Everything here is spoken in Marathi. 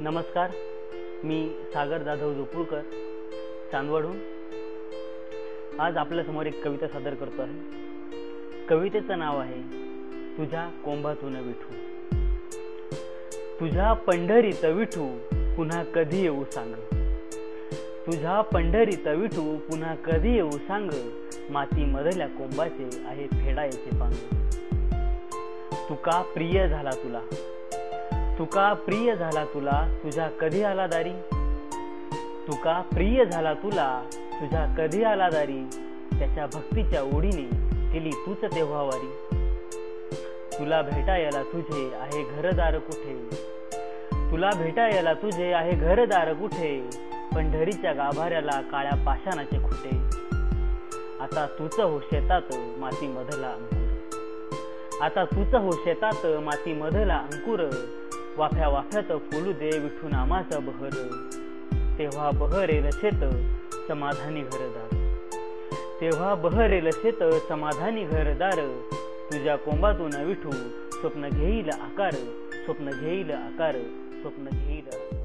नमस्कार मी सागर जाधव जोपूरकर चांदवडहून. आज आपल्यासमोर एक कविता सादर करतो आहे. कवितेचं नाव आहे तुझ्या कोंभातून विठू. तुझ्या पंढरीत विठू पुन्हा कधी येऊ सांग. तुझ्या पंढरीत विठू पुन्हा कधी येऊ सांग. माती मधल्या कोंबाचे आहे फेडायचे पांग. तुका प्रिय झाला तुला. तुका प्रिय झाला तुला तुझा कधी आला दारी? तुका प्रिय झाला तुला तुझा कधी आला दारी? त्याच्या भक्तीच्या ओढीने केली तूच तेव्हा वारी. तुला भेटायला तुझे आहे घरदार कुठे? तुला भेटायला तुझे आहे घरदार कुठे? पंढरीच्या गाभाऱ्याला काळ्या पाषाणाचे खुटे. आता तूच हो शेतात माती मधला आता तूच हो शेतात माती मधला अंकुर. वाफ्या वाफ्यात फुलू दे विठू नामाचा बहर. तेव्हा बहरेल शेत समाधानी घरदार. तेव्हा बहरेल शेत समाधानी घरदार. तुझ्या कोंबातून विठू स्वप्न घेईल आकार. स्वप्न घेईल आकार स्वप्न घेईल